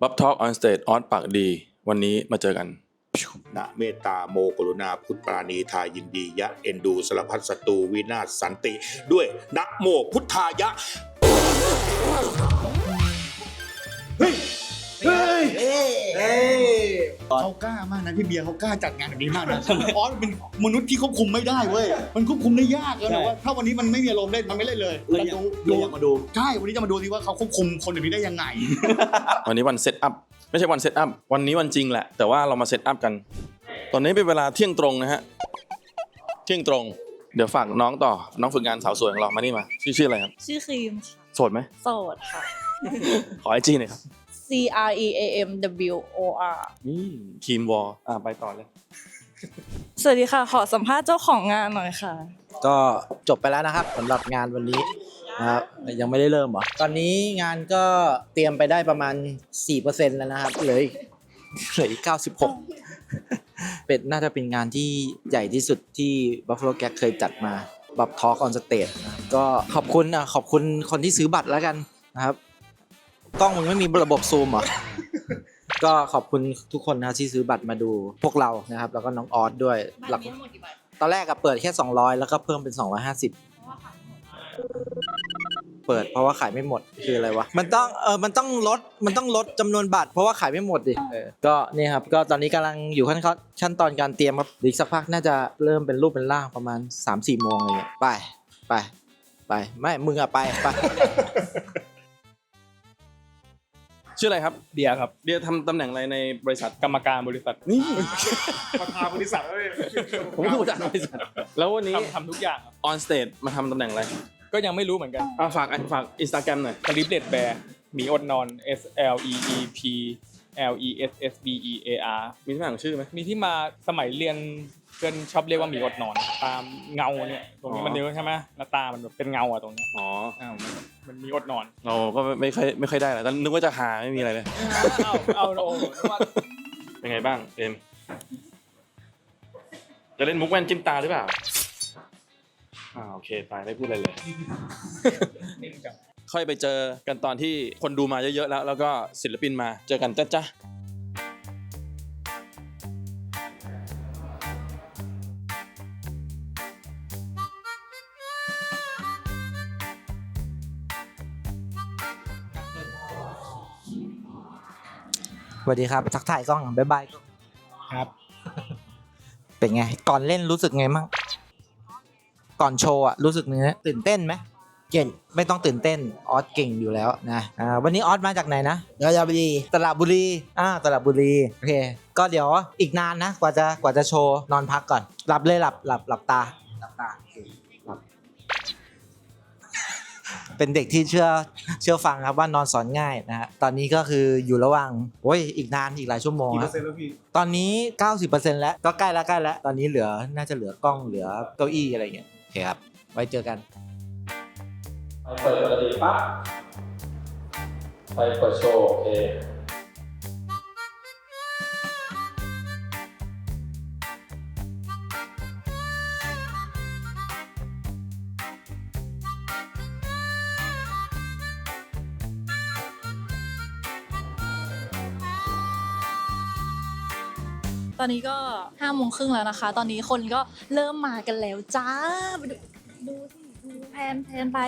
บัฟทอ l ออนสเตจออสปากดี วันนี้มาเจอกันนะเมตตาโมกรุณาพุทธปราณีทายินดียะ เอ็นดูสารพัดศัตรูวินาศสันติ ด้วยนะโมพุทธายะ เฮ้ย เฮ้ย เขากล้ามากนะพี่เบียร์เขากล้าจัดงานแบบนี้มากนะออสเป็นมนุษย์ที่ควบคุมไม่ได้เว้ยมันควบคุมได้ยากเลยนะว่าถ้าวันนี้มันไม่มีอารมณ์เล่นมันไม่เล่นเลยเลยอยากเลยอยากมาดูใช่วันนี้จะมาดูสิว่าเขาควบคุมคนแบบนี้ได้ยังไง วันนี้วันเซตอัพไม่ใช่วันเซตอัพวันนี้วันจริงแหละ แต่ว่าเรามาเซตอัพกัน ตอนนี้เป็นเวลาเที่ยงตรงนะฮะเที่ยงตรง เดี๋ยวฝากน้องต่อน้องฝึกงานสาวสวยของเรามานี่มาชื่อชื่ออะไรครับชื่อครีมค่ะโสดไหมโสดค่ะขอไอจีหน่อยครับ C R E A M W O R นี่ทีมวอลอ่าไปต่อเลย สวัสดีค่ะ ขอสัมภาษณ์เจ้าของงานหน่อยค่ะ ก็จบไปแล้วนะครับสำหรับงานวันนี้นะครับยังไม่ได้เริ่มเหรอ ตอนนี้งานก็เตรียมไปได้ประมาณ 4%แล้วนะครับเหลืออีกเหลืออีก96 เป็นน่าจะเป็นงานที่ใหญ่ที่สุดที่ Buffalo Gag เคยจัดมา บับทอ k ออนสเตจก็ขอบคุณอะขอบคุณคนที่ซื้อบัตรแล้วกันนะครับ กล้องมึงไม่มีระบบซูมเหรอ ก็ขอบคุณทุกคนนะครับที่ซื้อบัตรมาดูพวกเรานะครับ แล้วก็น้องออสด้วยหลักตอนแรกอะเปิดแค่ 200 แล้วก็เพิ่มเป็น 250เปิด เพราะว่าขายไม่หมดคืออะไรวะ มันต้องเออมันต้องลดมันต้องลดจำนวนบัตร เพราะว่าขายไม่หมดดิเออก็เนี่ยครับก็ตอนนี้กำลังอยู่ขั้นขั้นตอนการเตรียมครับอีกสักพักน่าจะเริ่มเป็นรูปเป็นร่างประมาณ 3-4โมงอะไรเงี้ยไปไปไปไม่มึงอะไปไป ชื่ออะไรครับเบียร์ครับเดียทำตำแหน่งอะไรในบริษัทกรรมการบริษัทนี่ประธานบริษัทเลยผมคือประธานบริษัทแล้ววันนี้ทำทำทุกอย่างครับออนสเตจมาทำตำแหน่งอะไรก็ยังไม่รู้เหมือนกันอ่าฝากฝากอินสตาแกรมหน่อยสลิปเลดแบร์หมีอดนอน S L E E P L E S S B E A R มีที่มาของชื่อไหมมีที่มาสมัยเรียน เพื่อนชอบเรียกว่าหมีอดนอน ตามเงาเนี่ยตรงนี้มันเยอะใช่ไหมหน้าตามันแบบเป็นเงาอะตรงเนี้ยอ๋อ อ้าวมันมันมีอดนอนเราก็ไม่ไม่ค่อยไม่ค่อยได้แหละแต่นึกว่าจะหาไม่มีอะไรเลย เอาเอาโอ้โหนึกว่าเป็นไงบ้างเอ็มจะเล่นมุกแว่นจิ้มตาหรือเปล่าอ่าโอเคไปไม่พูดอะไรเลย นิ่งจังค่อยไปเจอกันตอนที่คนดูมาเยอะๆแล้ว แล้วก็ศิลปินมาเจอกันจ้าจ้า สวัสดีครับทักทายกล้องบ๊ายบายครับ เป็นไง ก่อนเล่นรู้สึกไงมั่งก่อนโชว์อะรู้สึกเนื้อตื่นเต้นไหมเก่งไม่ต้องตื่นเต้นออสเก่งอยู่แล้วนะอ่าวันนี้ออสมาจากไหนนะราชบุรีตลาดบุรีอ่าตลาดบุรีโอเค ก็เดี๋ยวอีกนานนะ กว่าจะกว่าจะโชว์นอนพักก่อน หลับเลยหลับหลับหลับตาหลับตา เป็นเด็กที่เชื่อเชื่อฟังครับว่านอนสอนง่ายนะฮะตอนนี้ก็คืออยู่ระหว่างโอ้ยอีกนานอีกหลายชั่วโมงกี่เปออะร์เซ็นต์แล้วพี่ตอนนี้ 90%แล้วก็ใกล้แล้วใกล้แล้วตอนนี้เหลือน่าจะเหลือกล้องเหลือเก้าอี้อะไรเงี้ยโอเคครับ ไว้เจอกันเปิดปกติปั๊บไปเปิดโชว์โอเค อนนี้ก็ห้าโมงครึ่งแล้วนะคะ ตอนนี้คนก็เริ่มมากันแล้วจ้าไปดูดูสิดูแพนแพนไป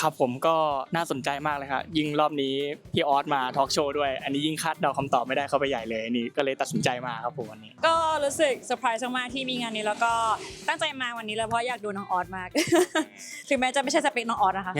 ครับผมก็น่าสนใจมากเลยครับยิ่งรอบนี้พี่ออสมาทอล์กโชว์ด้วย อันนี้ยิ่งคาดเดาคำตอบไม่ได้เข้าไปใหญ่เลยอันนี้ก็เลยตัดสินใจมาครับผมวันนี้ ก็รู้สึกเซอร์ไพรส์มากๆที่มีงานนี้แล้วก็ตั้งใจมาวันนี้เลยเพราะอยากดูน้องออสมาก ถึงแม้จะไม่ใช่สเปคน้องออสนะคะ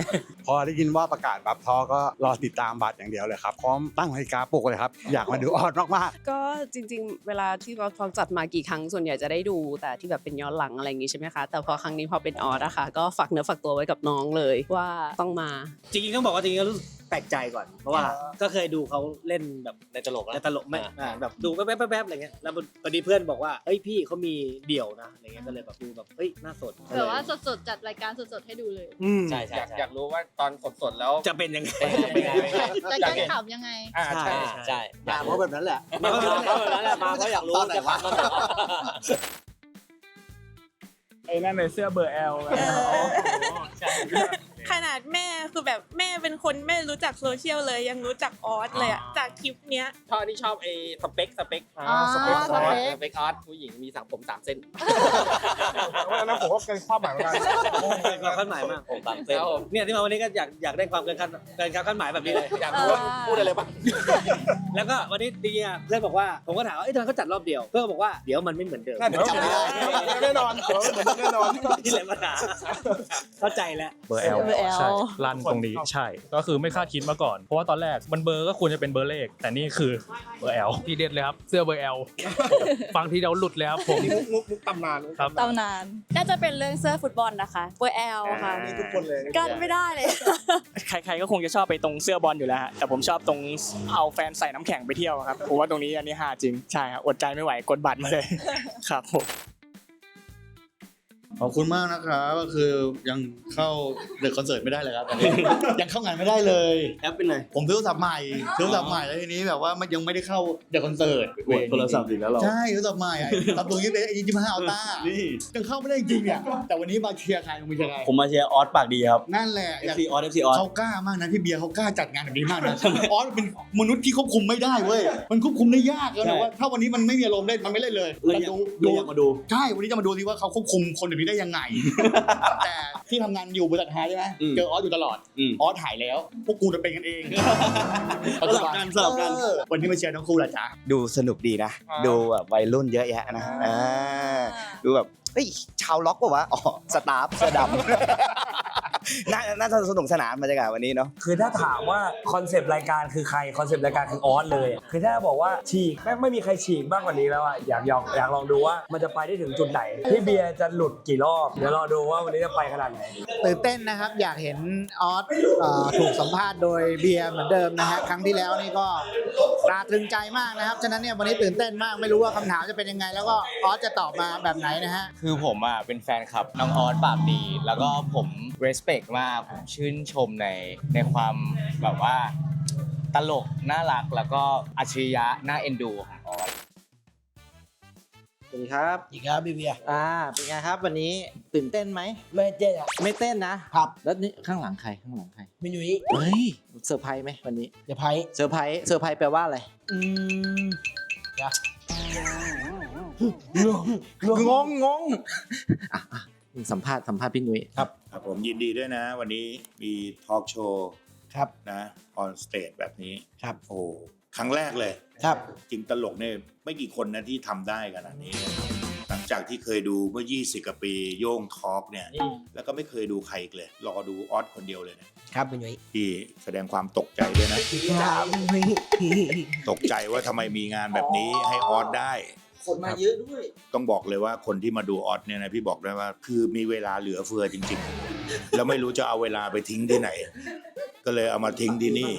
พอได้ยินว่าประกาศบัฟทอก็รอติดตามบัตรอย่างเดียวเลยครับพร้อมตั้งนาฬิกาปลุกเลยครับอยากมาดูออดมากๆก็จริง ๆ เวลาที่เราเขาจัดมากี่ครั้งส่วนใหญ่จะได้ดูแต่ที่แบบเป็นย้อนหลังอะไรอย่างงี้ใช่ไหมคะแต่พอครั้งนี้พอเป็นออสอะค่ะก็ฝากเนื้อฝากตัวไว้กับน้องเลยว่าต้องมา จริงๆต้องบอกว่าจริงๆก็รู้สึกแปลกใจก่อน เพราะว่าก็เคยดูเขาเล่นแบบในตลกในตลกไม่อ่าแบบดูแป๊บๆแป๊บๆอะไรเงี้ยแล้วพอดีเพื่อนบอกว่าเอ้ยพี่เขามีเดี่ยวนะอะไรเงี้ยก็เลยแบบดูแบบเฮ้ยน่าสนก็เลยแบบว่าสดๆ จัดรายการสดๆ ให้ดูเลยอืมใช่ใช่อยากใช่อยากรู้ว่าตอนสดๆแล้ว จะเป็นยังไง เป็นไง รายการข่าวยังไง อ่าใช่ ใช่ใช่มาเพราะแบบนั้นแหละ มาเพราะแบบนั้นแหละมาเพราะอยากรู้จะฟังตอนไหนวะ ไอ้นั่นในเสื้อเบอร์ L ใช่ ขนาดแม่คือแบบแม่เป็นคนไม่รู้จักโซเชียลเลยยังรู้จักออสเลยอะจากคลิปเนี้ยชอบนี่ชอบไอ้สเปคสเปคอ๋อสเปคออสสเปคออสผู้หญิงมีสังผมสามเส้นอันนั้นผมว่าเป็นความหมายเหมือนกันเป็นความคาดหมายมากผมสามเส้นเนี่ยที่มาวันนี้ก็อยากอยากได้ความเกินคาดเกินความคาดหมายแบบนี้เลยอยากรู้ว่าพูดอะไรบ้างแล้วก็วันนี้ดีอะเพื่อนบอกว่าผมก็ถามว่าเอ้ยทำไมเขาจัดรอบเดียวเพื่อนก็บอกว่าเดี๋ยวมันไม่เหมือนเดิมน่าเดี๋ยวจำไม่ได้แน่นอนเดี๋ยวเหมือนแน่นอน ที่เลยปัญหาเข้าใจแล้วเบอร์แอลเบอร์ L ใช่ลั่นตรงนี้ใช่ ก็คือไม่คาดคิดมาก่อน เพราะว่าตอนแรกมันเบอร์ก็ควรจะเป็นเบอร์เลข แต่นี่คือเบอร์แอลทีเด็ดเลยครับ เสื้อเบอร์แอลฟังทีเดียวหลุดเลยครับผมมุกมุกตำนานครับตำนานน่าจะเป็นเรื่องเสื้อฟุตบอลนะคะเบอร์แอลค่ะนี่ทุกคนเลยกันไม่ได้เลย ใครๆก็คงจะชอบไปตรงเสื้อบอลอยู่แล้วฮะแต่ผมชอบตรงเอาแฟนใส่น้ำแข็งไปเที่ยวครับผมว่าตรงนี้อันนี้ฮาจริงใช่ครับอดใจไม่ไหวกดบัตรมาเลยครับผม ขอบคุณมากนะครับก็คือยังเข้าเดอะคอนเสิร์ตไม่ได้เลยครับตอนนี้ยังเข้างานไม่ได้เลย แอปเป็นไงผมซื้อโทรศัพท์ใหม่ซื้อโทรศัพท์ใหม่แล้วทีนี้แบบว่ามันยังไม่ได้เข้าเดอะคอนเสิร์ตโทรศัพท์อีกแล้วหรอใช่โทรศัพท์ใหม่รับตัวยี่สิบยี่สิบห้าอัลต้ายังเข้าไม่ได้จริงอะแต่วันนี้มาเชียร์ใครมาเชียร์ใครผมมาเชียร์ออสปากดีครับนั่นแหละอยาก FC ออส FC ออสเขากล้ามากนะพี่เบียร์เขากล้าจัดงานแบบนี้มากนะออสเป็นมนุษย์ที่ควบคุมไม่ได้เว้ยมันควบคุมได้ยากแล้วนะว่าถ้าวันนี้มันไม่มีอารมณ์เล่นมันไม่เล่นเลยเลยอยากดูเลยอยากมาดูใช่วันนี้จะมาดูสิว่าเขาควบคุมคนแบบนี้ได้ยังไง แต่ที่ทำงานอยู่บริษัทไฮใช่ไหมอืม เจอออสอยู่ตลอด อืม ออสถ่ายแล้ว พวกกูจะเป็นกันเองสลับกันสลับกัน เออวันนี้มาเชียร์ทั้งคู่ละจ้าดูสนุกดีนะดูแบบวัยรุ่นเยอะแยะนะอ่าดูแบบเฮ้ยชาวล็อกปะวะอ๋อสตาฟเสื้อดำ น่าน่าจะสนุกสนานบรรยากาศวันนี้เนาะ คือถ้าถามว่าคอนเซปต์รายการคือใครคอนเซปต์รายการคือออสเลยอะคือถ้าบอกว่าฉีกแม่งไม่มีใครฉีกบ้างกว่านี้แล้วอะอยากอยากอยากลองดูว่ามันจะไปได้ถึงจุดไหนพี่เบียร์จะหลุดกี่รอบเดี๋ยวรอดูว่าวันนี้จะไปขนาดไหนตื่นเต้นนะครับ อยากเห็นออสเอ่อถูกสัมภาษณ์โดยเบียร์เหมือนเดิมนะฮะครั้งที่แล้วนี่ก็ตราตรึงใจมากนะครับฉะนั้นเนี่ยวันนี้ตื่นเต้นมากไม่รู้ว่าคำถามจะเป็นยังไง แล้วก็ออสจะตอบมาแบบไหนนะฮะ คือผมอะเป็นแฟนคลับน้องออสปากดี แล้วก็ผม respect มากผมชื่นชมในในความแบบว่าตลก น่ารักแล้วก็อัจฉริยะน่าเอ็นดูของออสสวัสดีครับอีกครับพี่เบียร์อ่าเป็นไงครับ วันนี้ตื่นเต้นไหม ไม่เต้นไม่เต้นนะครับ แล้วนี่ข้างหลังใครข้างหลังใครมินุยเฮ้ยเซอร์ไพรส์ไหมวันนี้เดี๋ยวไพ่เซอร์ไพรส์เซอร์ไพรส์แปลว่าอะไรอืมงงงงอะอะ สัมภาษณ์สัมภาษณ์พี่นุ้ยครับผมยินดีด้วยนะ วันนี้มีทอล์กโชว์ครับนะออนสเตจแบบนี้ครับโอ้ครั้งแรกเลยครับจริงตลกเนี่ยไม่กี่คนนะที่ทำได้ขนาดนี้หลังจากที่เคยดูเมื่อ 20 กว่าปีโย่งทอล์กเนี่ยแล้วก็ไม่เคยดูใครอีกเลย รอดูออสคนเดียวเลยนะครับมินุยที่แสดงความตกใจด้วยนะ ตกใจว่าทำไมมีงานแบบนี้ให้ออสได้ คนมาเยอะด้วย ต้องบอกเลยว่าคนที่มาดูออสเนี่ยนะพี่บอกได้ว่า คือมีเวลาเหลือเฟือจริง ๆ แล้วไม่รู้จะเอาเวลาไปทิ้งที่ไหน ก็เลยเอามาทิ้งที่นี่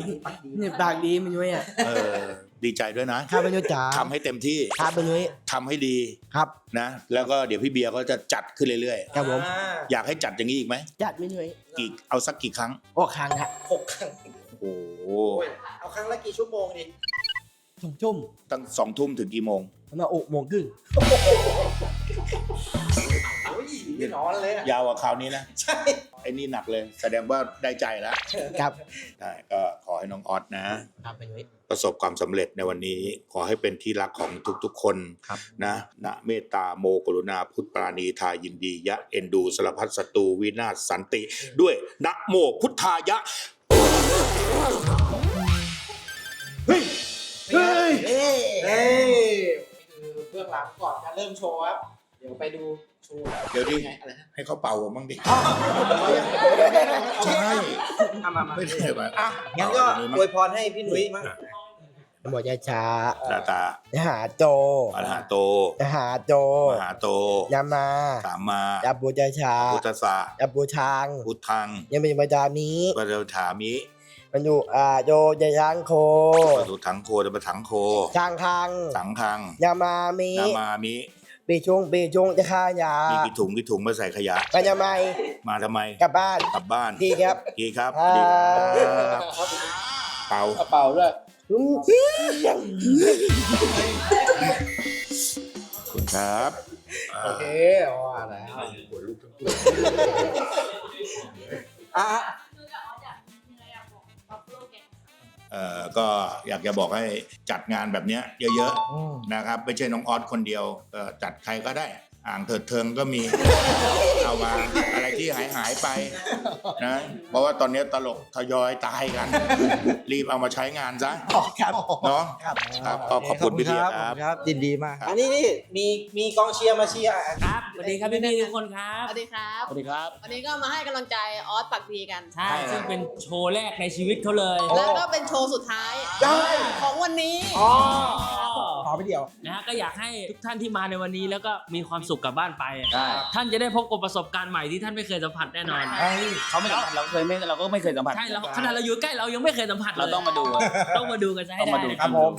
นี่ปากดีมินุยอะเออดีใจด้วยนะครับมินุยจ๋าทำให้เต็มที่ครับมินุยทำให้ดีครับนะ แล้วก็เดี๋ยวพี่เบียร์ก็จะจัดขึ้นเรื่อยครับผมๆอยากให้จัดอย่างนี้อีกไหมจัดมินุยกี่เอาสักกี่ครั้งโอ้ครั้งฮะหกครั้งโอ้โหเอาครั้งละกี่ชั่วโมงดิสองทุ่มตั้งสองทุ่มถึงกี่โมง มาอกโมงครึ่งโอ้ยไม่นอนเลยอะยาวกว่าคราวนี้นะ ใช่ ไอ้นี่หนักเลย แสดงว่าได้ใจแล้วครับ ได้ก็ขอให้น้องออสนะ ครับมินุยประสบความสำเร็จในวันนี้ ขอให้เป็นที่รักของทุกๆคนนะนะเมตตาโมกรุณาพุทธปราณีทายินดียะ เอ็นดูสารพัดศัตรูวินาศสันติ ด้วยนะโมพุทธายะ เฮ้ย เฮ้ยเฮ้ยคือเบื้องหลังก่อนจะเริ่มโชว์ครับ เดี๋ยวไปดูโชว์เดี๋ยวดิไงอะไรนะให้เขาเป่าผมบ้างดิ ใช่เอามามาไม่ได้แบบอะงั้นก็อวยพรให้พี่หนุ่ยมั้งบอกยาช้าตาตาจะหาโจอรหาโตจะหาโจมหาโตยามาสามมายาบูจาชาพุทธสสะยาบูชางพุทธังยังมีมาจามีปะเดถามิ มันอยู่อ่าโยยาช้างโคปะสุถังโคตปะถังโคช้างคังสังคังยามามีนามามิ ปีชงปีชงจะฆ่ายามีกี่ถุงกี่ถุงมาใส่ขยะไปทำไมมาทำไมกลับบ้านกลับบ้านดีครับกี่ครับครับดีครับเป่ากระเป๋าด้วยคุณครับอ่าโอเคว่าแล้วเอ่อ ก็อยากจะบอกให้จัดงานแบบเนี้ยเยอะๆนะครับไม่ใช่น้องออสคนเดียวเอ่อจัดใครก็ได้อ่างเถิดเทิงก็มีเอามาอะไรที่หายหายๆไปนะเพราะว่าตอนนี้ตลกทยอยตายกัน รีบเอามาใช้งานซะครับเนาะครับก็ขอบคุณพี่เบียร์ครับครับยินดีมาก อันนี้นี่มีมีกองเชียร์มาเชียร์ครับ สวัสดีครับพี่พี่ทุกคนครับ สวัสดีครับ สวัสดีครับ วันนี้ก็มาให้กำลังใจออสปักดีกัน ใช่ซึ่งเป็นโชว์แรกในชีวิตเขาเลยแล้วก็เป็นโชว์สุดท้ายของวันนี้ขอไปเดียว นะฮะก็อยากให้ทุกท่านที่มาในวันนี้แล้วก็มีความสุขกลับบ้านไปท่านจะได้พบกับประสบการณ์ใหม่ที่ท่านไม่เคยสัมผัสแน่นอนเขาไม่สัมผัสเราเคยไม่เราก็ไม่เคยสัมผัสใช่เราขนาดเราอยู่ใกล้เรายังไม่เคยสัมผัสลยเราต้องมาดู ต้องมาดูกันซะให้ต้องได้มาดูนะครับผม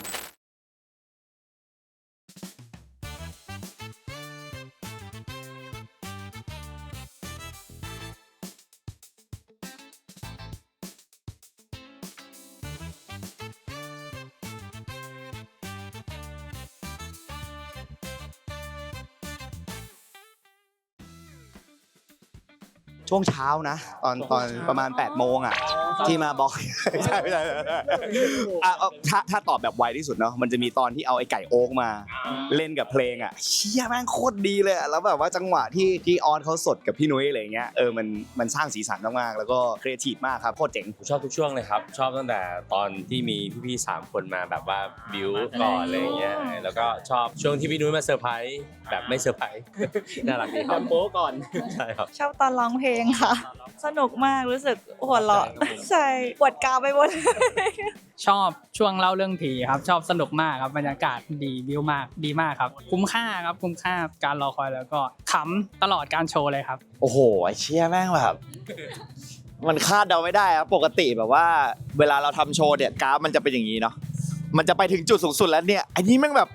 ช่วงเช้านะ ตอนตอนประมาณ8โมงอะ ที่มาบอก ใช่ไม่ใช่อะเอาถ้าถ้าตอบแบบไวที่สุดเนาะมันจะมีตอนที่เอาไอ้ไก่โอ๊กมา เล่นกับเพลงอะเชี่ยแม่งโคตรดีเลยอะแล้วแบบว่าจังหวะที่ที่ออนเขาสดกับพี่นุ้ยอะไรอย่างเงี้ยเออมันมันสร้างสีสันมากๆแล้วก็ครีเอทีฟมากครับโคตรเจ๋ง ผมชอบทุกช่วงเลยครับ ชอบตั้งแต่ตอนที่มีพี่ๆสามคนมาแบบว่าบิวก่อนอะไรอย่างเงี้ยแล้วก็ชอบช่วงที่พี่นุ้ยมาเซอร์ไพรส์แบบไม่เซอร์ไพรส์ น่ารักดีครับโป๊ก่อนใช่ครับชอบตอนร้องเพลงค่ะ สนุกมากรู้สึกหัวเราะใช่ปวดกราวไปหมด ชอบช่วงเล่าเรื่องผีครับ ชอบสนุกมากครับบรรยากาศดีวิวมากดีมากครับ คุ้มค่าครับคุ้มค่าการรอคอยแล้วก็ขำตลอดการโชว์เลยครับ โอ้โหไอ้เชี่ยแม่งแบบมันคาดเดาไม่ได้ครับปกติแบบว่า เวลาเราทำโชว์เนี่ยกราฟมันจะเป็นอย่างนี้เนาะมันจะไปถึงจุดสูงสุดแล้วเนี่ยอันนี้แม่งแบบ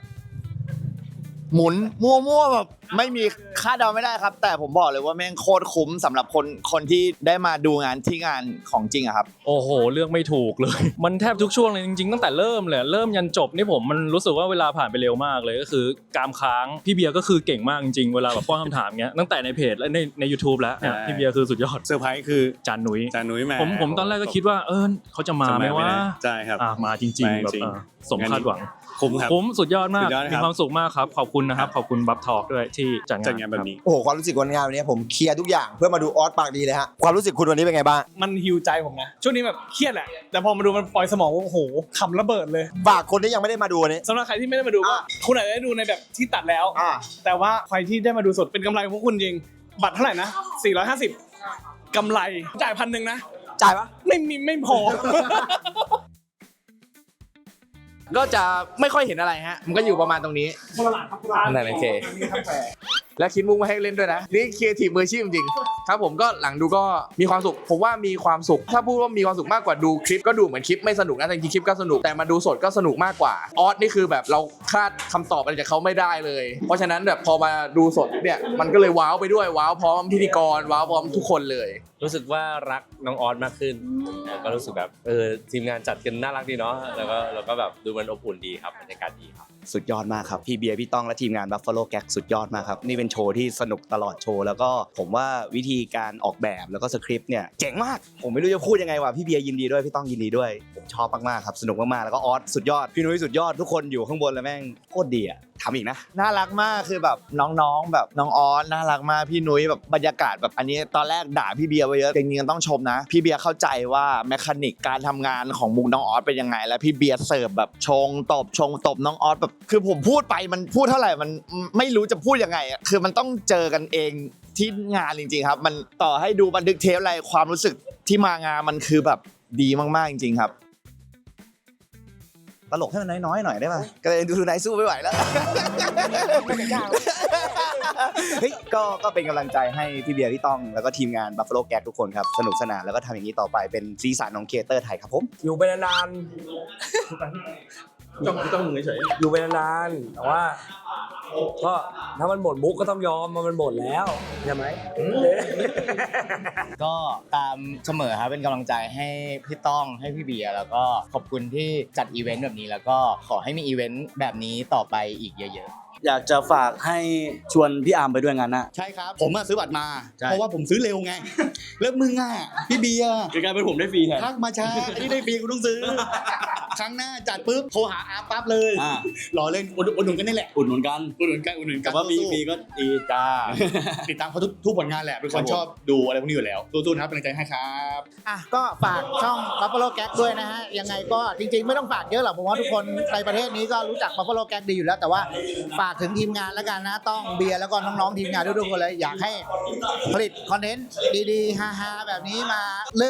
หมุนมั่วๆแบบไม่มีคาดเดาไม่ได้ครับ แต่ผมบอกเลยว่าแม่งโคตรคุ้มสำหรับคนคนที่ได้มาดูงานที่งานของจริงอะครับ โอ้โหเลือกไม่ถูกเลย มันแทบทุกช่วงเลยจริงๆ ตั้งแต่เริ่มเลยเริ่มยันจบนี่ผมมันรู้สึกว่าเวลาผ่านไปเร็วมากเลยก็คือกามค้างพี่เบียร์ก็คือเก่งมากจริงๆเวลาแบบป้อนคำถามเงี้ยตั้งแต่ในเพจและในใน u t u b e แล้วเนี่ยใช่พี่เบียร์คือสุดยอดเซอร์ไพรส์คือจานหนุยจานนุ้ยมาผมผมตอนแรกก็คิดว่าเออเขาจะมาไหมว่าใช่ครับอะมาจริงๆแบบมาจริงเออสมคาดหวัง คุ้มครับ คุ้มสุดยอดมาก สุดยอดครับ มีความสุขมากครับ ขอบคุณนะครับ ขอบคุณบัฟทอกด้วยที่จัดงานจัดงานแบบนี้ โอ้โหความรู้สึกวันงานวันนี้ผมเคลียร์ทุกอย่างเพื่อมาดูออสปากดีเลยฮะความรู้สึกคุณวันนี้เป็นไงบ้างมันฮิวใจผมนะ ช่วงนี้แบบเครียดแหละ แต่พอมาดูมันปล่อยสมองว่าโอ้โหขำระเบิดเลยฝากคนที่ยังไม่ได้มาดูวันนี้ สำหรับใครที่ไม่ได้มาดูก็คุณอาจจะได้ดูในแบบที่ตัดแล้วแต่ว่าใครที่ได้มาดูสดเป็นกำไรของพวกคุณจริง บัตรเท่าไหร่นะ 450กำไรจ่ายพันหนึ่งนะ จ่ายปะไม่มีไม่พอ ก็จะไม่ค่อยเห็นอะไรฮะ มันก็อยู่ประมาณตรงนี้นั่นโอเคและคิดมุกมาให้เล่นด้วยนะ นี่ครีเอทีฟมืออาชีพจริงๆครับผมก็หลังดูก็มีความสุข ผมว่ามีความสุข ถ้าพูดว่ามีความสุขมากกว่าดูคลิปก็ดูเหมือนคลิปไม่สนุกนะแต่จริงๆคลิปก็สนุกแต่มาดูสดก็สนุกมากกว่าออสนี่คือแบบเราคาดคำตอบอะไรจากเขาไม่ได้เลย เพราะฉะนั้นแบบพอมาดูสดเนี่ยมันก็เลยว้าวไปด้วยว้าวพร้อมพิธีกรว้าวพร้อมทุกคนเลย รู้สึกว่ารักน้องออสมากขึ้นก็รู้สึกแบบเออทีมงานจัดกันน่ารักดีเนาะแล้วก็แล้วก็แบบดูมันอบอุ่นดีครับบรรยากาศดีครับ สุดยอดมากครับ พี่เบียร์พี่ต้องและทีมงาน Buffalo Gag สุดยอดมากครับ นี่เป็นโชว์ที่สนุกตลอดโชว์ แล้วก็ผมว่าวิธีการออกแบบแล้วก็สคริปต์เนี่ยเจ๋งมาก ผมไม่รู้จะพูดยังไงว่ะพี่เบียร์ยินดีด้วยพี่ต้องยินดีด้วยผมชอบมากๆครับสนุกมากๆแล้วก็ออสสุดยอดพี่นุ้ยสุดยอดทุกคนอยู่ข้างบนแล้วแม่งโคตรดีอะ ทำอีกนะ น่ารักมากคือแบบน้องๆ แบบน้องออสน่ารักมากพี่นุ้ยแบบบรรยากาศแบบอันนี้ตอนแรกด่าพี่เบียร์ไปเยอะจริงๆต้องชมนะ พี่เบียร์เข้าใจว่าแมคานิกการทำงานของมุกน้องออสเป็นยังไง แล้วพี่เบียร์เสิร์ฟแบบชงตบชงตบน้องออสแบบคือผมพูดไปมันพูดเท่าไหร่มันไม่รู้จะพูดยังไงอะคือมันต้องเจอกันเองที่งานจริงๆครับ มันต่อให้ดูบันทึกเทปอะไรความรู้สึกที่มางานมันคือแบบดีมากๆจริงๆครับ ตลกให้มันน้อยๆหน่อยได้ป่ะก็เลยดูนายสู้ไม่ไหวแล้ว เฮ้ยก็ก็เป็นกำลังใจให้พี่เบียร์พี่ต้อง แล้วก็ทีมงาน Buffalo Gag ทุกคนครับ สนุกสนานแล้วก็ทำอย่างนี้ต่อไปเป็นซีสันของเคเตอร์ไทยครับผม อยู่ไปนานๆ ต้องต้องเฉยอยู่ไปนานๆแต่ว่า ก็ถ้ามันหมดมุกก็ต้องยอมมันมันหมดแล้วใช่ไหมก็ตามเสมอครับเป็นกำลังใจให้พี่ต้องให้พี่เบียร์แล้วก็ขอบคุณที่จัดอีเวนต์แบบนี้ แล้วก็ขอให้มีอีเวนต์แบบนี้ต่อไปอีกเยอะอยากจะฝากให้ชวนพี่อาร์มไปด้วยงานหน้าใช่ครับ ผมอะซื้อบัตรมา ใช่ เพราะว่าผมซื้อเร็วไง แล้วมึงอะพี่เบียร์กลายเป็นผมได้ฟรีแทนทักมาช้าอันนี้ได้ฟรีกูต้องซื้อ ครั้งหน้าจัดปุ๊บโทรหาอาร์ปั๊บเลยอ่ารอเล่นอุดอุดหนุนกันนี่แหละอุดหนุนกันอุดหนุนกันอุดหนุนกัแต่นว่ามีสู้ๆมีก็ดีจ้า ติดตามเขาทุกทุกผลงานแหละเป็นคครันบผม ชอบดูอะไรพวกนี้อยู่แล้วสู้ๆนะครับเป็นกำลังใจให้ครับ อะก็ฝากช่อง Buffalo Gag ด้วยนะฮะ ยังไงก็จริงๆ ไม่ต้องฝากเยอะหรอกผมว่าทุกคนในประเทศนี้ก็รู้จัก Buffalo Gag ดีอยู่แล้ว แต่ว่าฝากถึงทีมงานแล้วกันนะ ต้องเบียร์แล้วก็น้องๆทีมงานทุกๆคนเลยอยากให้ผลิตคอนเทนต์ดีๆฮาๆแบบนี้มา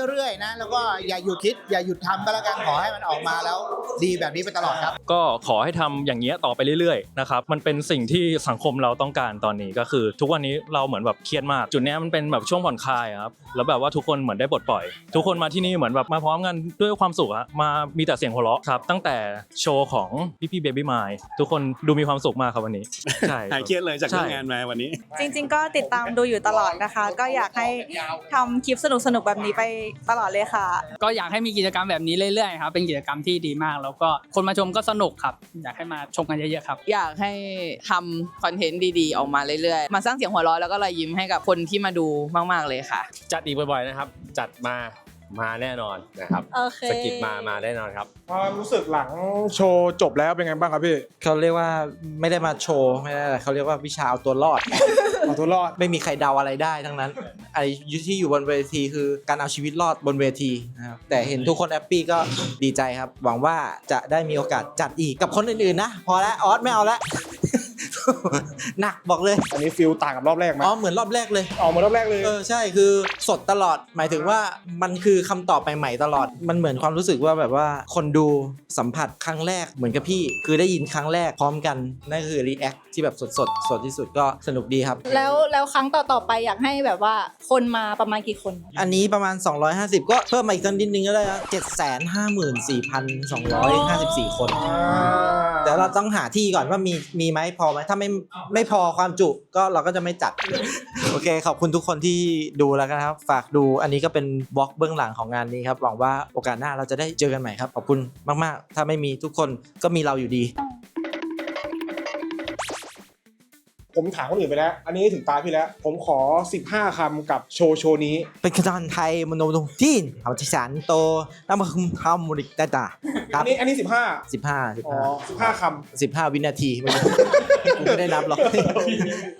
เรื่อยๆนะ แล้วก็อย่าหยุดคิดอย่าหยุดทำก็แล้วกันขอให้มันออกมาแล้วดีแบบนี้ไปตลอดครับ ก็ขอให้ทำอย่างเงี้ยต่อไปเรื่อยๆนะครับมันเป็นสิ่งที่สังคมเราต้องการตอนนี้ก็คือ ทุกวันนี้เราเหมือนแบบเครียดมาก จุดเนี้ยมันเป็นแบบช่วงผ่อนคลายอะครับแล้วแบบว่าทุกคนเหมือนได้ปลดปล่อย ทุกคนมาที่นี่เหมือนแบบมาพร้อมกันด้วยความสุขอะมามีแต่เสียงหัวเราะครับ ตั้งแต่โชว์ของพี่พี่เบบี้มายทุกคนดูมีความสุขมากครับวันนี้ใช่หายเครียดเลยจากใช่เรื่องงานมาวันนี้ จริง ๆ ก็ติดตามดูอยู่ตลอดนะคะ ก็อยากให้ทำคลิปสนุกๆแบบนี้ไปตลอดเลยค่ะ ก็อยากให้มีกิจกรรมแบบนี้เรื่อยๆครับเป็นกิจกรรมที่ดีมาก แล้วก็คนมาชมก็สนุกครับ อยากให้มาชมกันเยอะๆครับ อยากให้ทำคอนเทนต์ดีๆ ออกมาเรื่อยๆ มาสร้างเสียงหัวเราะแล้วก็รอยยิ้มให้กับคนที่มาดูมาก ๆเลยค่ะ จัดอีกบ่อยๆนะครับ จัดมา มาแน่นอนนะครับโอเคสกิปมามาแน่นอนครับ ความรู้สึกหลังโชว์จบแล้วเป็นไงบ้างครับพี่เขาเรียกว่าไม่ได้มาโชว์ไม่ได้อะไรเขาเรียกว่าวิชาเอาตัวรอด เอาตัวรอดไม่มีใครเดาอะไรได้ทั้งนั้นไอ้ที่อยู่บนเวทีคือการเอาชีวิตรอดบนเวทีนะครับแต่เห็นทุกคนแฮปปี้ก็ดีใจครับ หวังว่าจะได้มีโอกาสจัดอีกกับคนอื่นๆนะ พอแล้วออสไม่เอาแล้ว หนักบอกเลยอันนี้ฟิลต่างกับรอบแรกไหมอ๋อเหมือนรอบแรกเลย ออกมารอบแรกเลย เออใช่คือสดตลอดหมายถึงว่ามันคือคำตอบใหม่ๆตลอด มันเหมือนความรู้สึกว่าแบบว่าคนดูสัมผัสครั้งแรกเหมือนกับพี่ คือได้ยินครั้งแรกพร้อมกันนั่นคือรีแอคที่แบบสดๆสดที่สุดก็สนุกดีครับ แล้วแล้วครั้งต่อๆไปอยากให้แบบว่าคนมาประมาณกี่คน อันนี้ประมาณ 250 ก็เพิ่มมาอีกสักนิดนึงก็ได้นะ754,254คนเดี๋ยวเราต้องหาที่ก่อนว่ามีมีไหมพอไหมถ้าไม่ไม่พอความจุก็เราก็จะไม่จัด โอเค ขอบคุณทุกคนที่ดูแล้วกันครับ ฝากดูอันนี้ก็เป็นบล็อกเบื้องหลังของงานนี้ครับหวังว่าโอกาสหน้าเราจะได้เจอกันใหม่ครับขอบคุณมาก ๆ ถ้าไม่มีทุกคนก็มีเราอยู่ดี ผมถามคนอื่นไปแล้ว อันนี้ถึงตาพี่แล้ว ผมขอ 15คำกับโชว์โชว์นี้ เป็นขนมไทยมโนดงจีนเอาที่สานโตน้ำมันทำมุริกตาตาครัอับนนี้อันนี้ 15 15อ๋อ15 15คำ15 วินาที ไม่ได้ไม่ได้นับหรอก